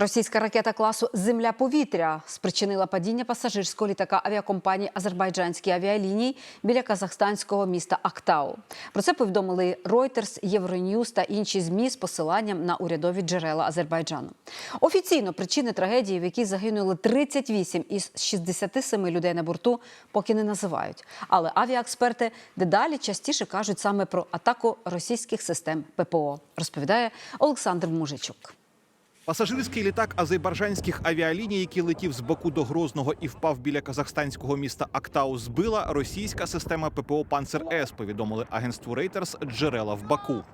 Російська ракета класу Земля-повітря спричинила падіння пасажирського літака авіакомпанії Азербайджанські авіалінії біля казахстанського міста Актау. Про це повідомили Reuters, Євроньюз та інші змі з посиланням на урядові джерела Азербайджану. Офіційно причини трагедії, в якій загинули 38 із 67 людей на борту, поки не називають. Але авіаексперти дедалі частіше кажуть саме про атаку російських систем ППО. Розповідає Олександр Мужичук. Пасажирський літак азербайджанських авіаліній, який летів з Баку до Грозного і впав біля казахстанського міста Актау, збила російська система ППО Панцер С. Повідомили агентству Reuters джерела в Баку.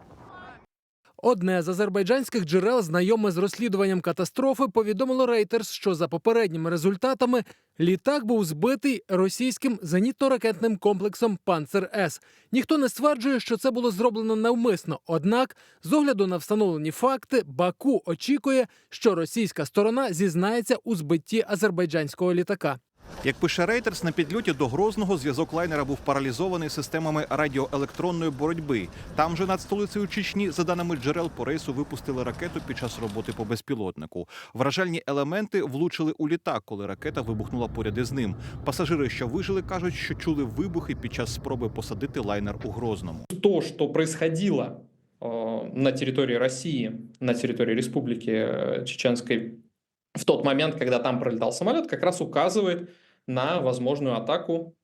Одне з азербайджанських джерел, знайоме з розслідуванням катастрофи, повідомило Reuters, що за попередніми результатами літак був збитий російським зенітно-ракетним комплексом Панцер С. Ніхто не стверджує, що це було зроблено навмисно. Однак, з огляду на встановлені факти, Баку очікує, що російська сторона зізнається у збитті азербайджанського літака. Як пише Reuters, на підльоті до Грозного зв'язок лайнера був паралізований системами радіоелектронної боротьби. Там же над столицею Чечні, за даними джерел, по рейсу випустили ракету під час роботи по безпілотнику. Вражальні елементи влучили у літак, коли ракета вибухнула поряд із ним. Пасажири, що вижили, кажуть, що чули вибухи під час спроби посадити лайнер у Грозному. то, что происходило на территории России, на территории Республики э, Чеченской в тот момент, когда там пролетал самолет, как раз указывает на возможную атаку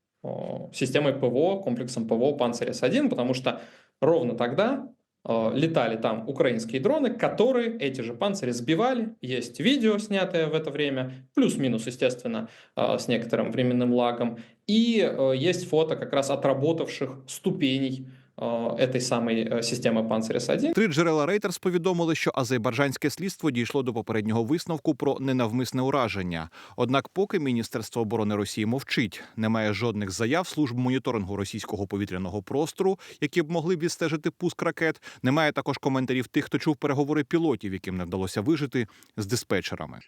системой ПВО, комплексом ПВО «Панцирь-С-1», потому что ровно тогда летали там украинские дроны, которые эти же «Панцири» сбивали. Есть видео, снятое в это время, плюс-минус, естественно, с некоторым временным лагом. И есть фото как раз отработавших ступеней этой самой э, системы «Панцирь-С-1». Три джерела Reuters повідомили, що азербайджанське слідство дійшло до попереднього висновку про ненавмисне ураження. Однак, поки Міністерство оборони Росії мовчить, немає жодних заяв служб моніторингу російського повітряного простору, які б могли відстежити пуск ракет. Немає також коментарів тих, хто чув переговори пілотів, яким не вдалося вижити з диспетчерами.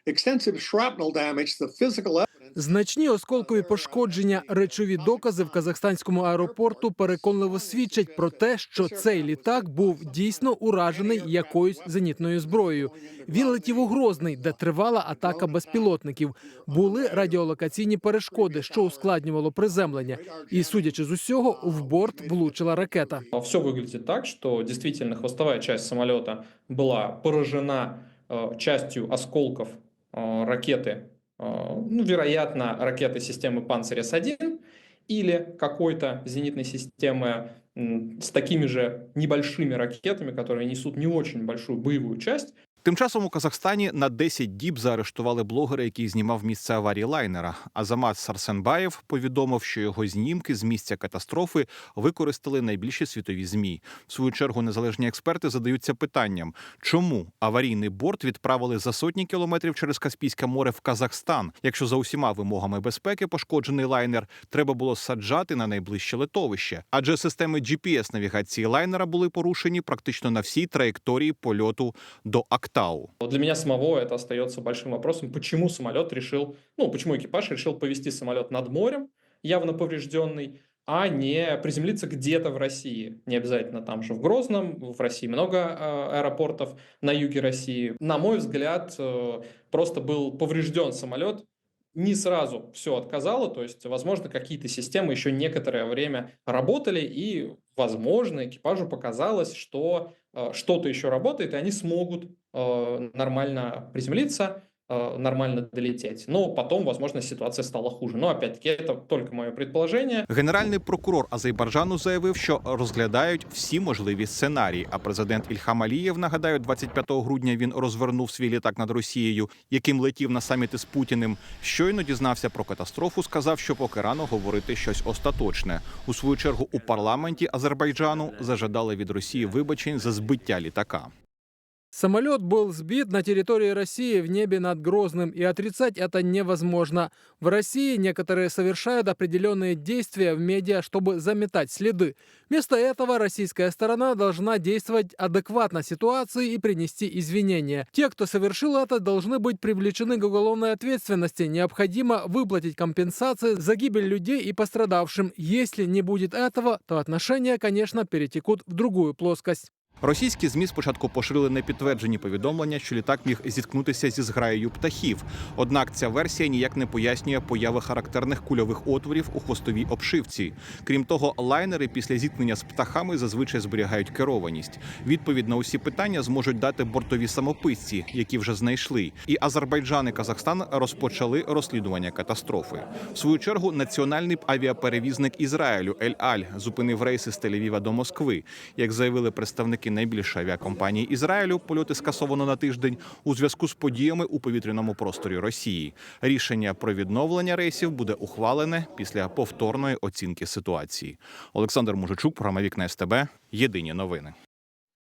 extensive shrapnel damage, the physical evidence. Значні осколкові пошкодження, речові докази в казахстанському аеропорту переконливо свідчать про те, що цей літак був дійсно уражений якоюсь зенітною зброєю. Він летів у Грозний, де тривала атака безпілотників. Були радіолокаційні перешкоди, що ускладнювало приземлення. І судячи з усього, в борт влучила ракета. Все выглядит так, что действительно хвостовая часть самолета была поражена э, частью осколков э, ракеты, э, Ну, вероятно, ракеты системы «Панцирь-С-1» или какой-то зенитной системы с такими же небольшими ракетами, которые несут не очень большую боевую часть, Тим часом у Казахстані на 10 діб заарештували блогера, який знімав місце аварії лайнера. Азамат Сарсенбаєв повідомив, що його знімки з місця катастрофи використали найбільші світові змі. В свою чергу незалежні експерти задаються питанням, чому аварійний борт відправили за сотні кілометрів через Каспійське море в Казахстан, якщо за усіма вимогами безпеки пошкоджений лайнер треба було саджати на найближче литовище, адже системи GPS навігації лайнера були порушені практично на всій траєкторії польоту до Актау. Вот Для меня самого это остается большим вопросом, почему самолет решил, ну, почему экипаж решил повести самолет над морем, явно поврежденный, а не приземлиться где-то в России. Не обязательно там же в Грозном, в России много э, аэропортов на юге России. На мой взгляд, э, просто был поврежден самолет, не сразу все отказало, то есть, возможно, какие-то системы еще некоторое время работали, и, возможно, экипажу показалось, что э, что-то еще работает, и они смогут нормально приземлиться, э, нормально долететь. Но потом, возможно, ситуация стала хуже. Но, опять-таки, это только мое предположение. Генеральний прокурор Азербайджану заявив, що розглядають всі можливі сценарії. А президент Ільхам Алієв, нагадаю, 25 грудня він розвернув свій літак над Росією, яким летів на саміти з Путіним. Щойно дізнався про катастрофу. Сказав, що поки рано говорити щось остаточне. У свою чергу у парламенті Азербайджану зажадали від Росії вибачень за збиття літака. Самолет был сбит на территории России в небе над Грозным, и отрицать это невозможно. В России некоторые совершают определенные действия в медиа, чтобы заметать следы. Вместо этого российская сторона должна действовать адекватно ситуации и принести извинения. Те, кто совершил это, должны быть привлечены к уголовной ответственности. Необходимо выплатить компенсации за гибель людей и пострадавшим. Если не будет этого, то отношения, конечно, перетекут в другую плоскость. Російські змі спочатку поширили непідтверджені повідомлення, що літак міг зіткнутися зі зграєю птахів. Однак ця версія ніяк не пояснює появи характерних кульових отворів у хвостовій обшивці. Крім того, лайнери після зіткнення з птахами зазвичай зберігають керованість. Відповідь на усі питання зможуть дати бортові самописці, які вже знайшли. І Азербайджан і Казахстан розпочали розслідування катастрофи. В свою чергу національний авіаперевізник Ізраїлю Ель Аль зупинив рейси з Тель-Авіва до Москви. Як заявили представники найбільшої авіакомпанії Ізраїлю, польоти скасовано на тиждень у зв'язку з подіями у повітряному просторі Росії. Рішення про відновлення рейсів буде ухвалене після повторної оцінки ситуації. Олександр Мужичук, програма Вікна СТБ. Єдині новини.